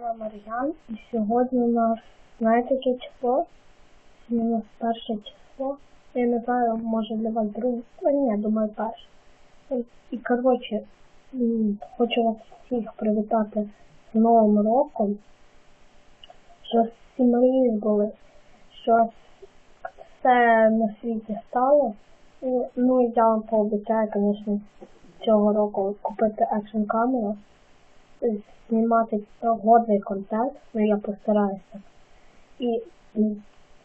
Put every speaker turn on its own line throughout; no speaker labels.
Мар'ян, і сьогодні у нас, знаєте, яке число? У нас перше число. Я не знаю, може для вас друге. Ну ні, думаю, перше. І, коротше, хочу вас всіх привітати з Новим роком. Що всі мрії були, що все на світі стало. Ну я вам пообіцяю, звісно, цього року купити екшн камеру знімати годний контент, ну я постараюся. І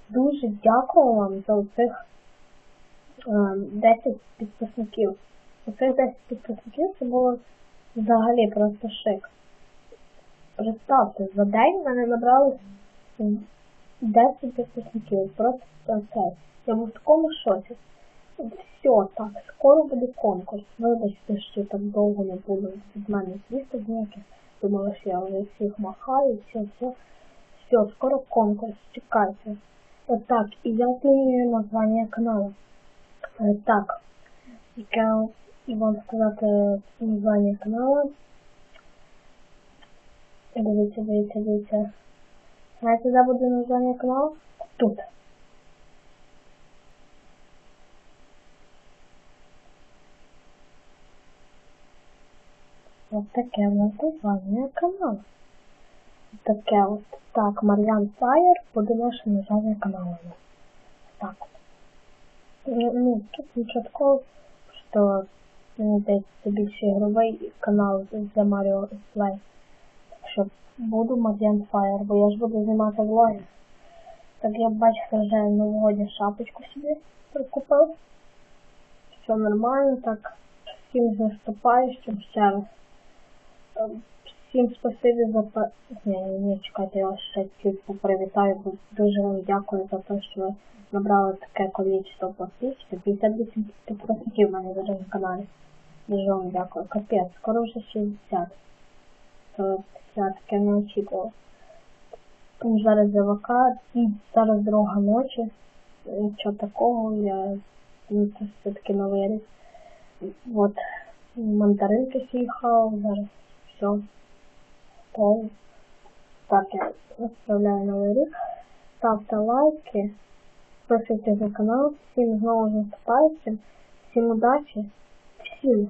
дуже дякую вам за цих 10 підписників. Оцих 10 підписників це було взагалі просто шик. Представте, за день мене набралось 10 підписників. Просто це. Я був в такому шоці. Все, так, скоро буде конкурс. Вибачте, що так довго не було від мене звісток ніяких. Думала, що я вже всіх махаю, все, все. Все, скоро конкурс, чекайте. Отак, і я змінюю названня каналу. Е, Так, і вам сказати названня каналу. Дивіться, дивіться, дивіться. Знаєте, де буде названня каналу? Тут. Ось таке названня каналу. Таке от. Так, Мар'ян Фаєр буде наше названня каналу. Так. Ну, ну, тут нічого такого, що здається, це більше ігровий канал для Mario Play. Що буду Мар'ян Фаєр, бо я ж буду знімати влоги. Так я бачите вже новогодню шапочку собі прикупив. Все нормально, так. Всім з наступаючим ще раз. Всім спасибі за чекайте, я ще чуть попривітаю, дуже вам дякую за те, що ви набрали таке кількість підписчиків. 58 підписників в мене зараз на каналі. Дуже вам дякую. Капець, скоро вже 60. То я таке не очікував. Тому зараз ЗВК, і зараз друга ночі. Нічого такого, я ну, все-таки новий рік. От мандаринки съехал, зараз все. То, так, я виставляю новий рік. Ставте лайки, підписуйтесь на канал, всім знову з Всем удачі, всім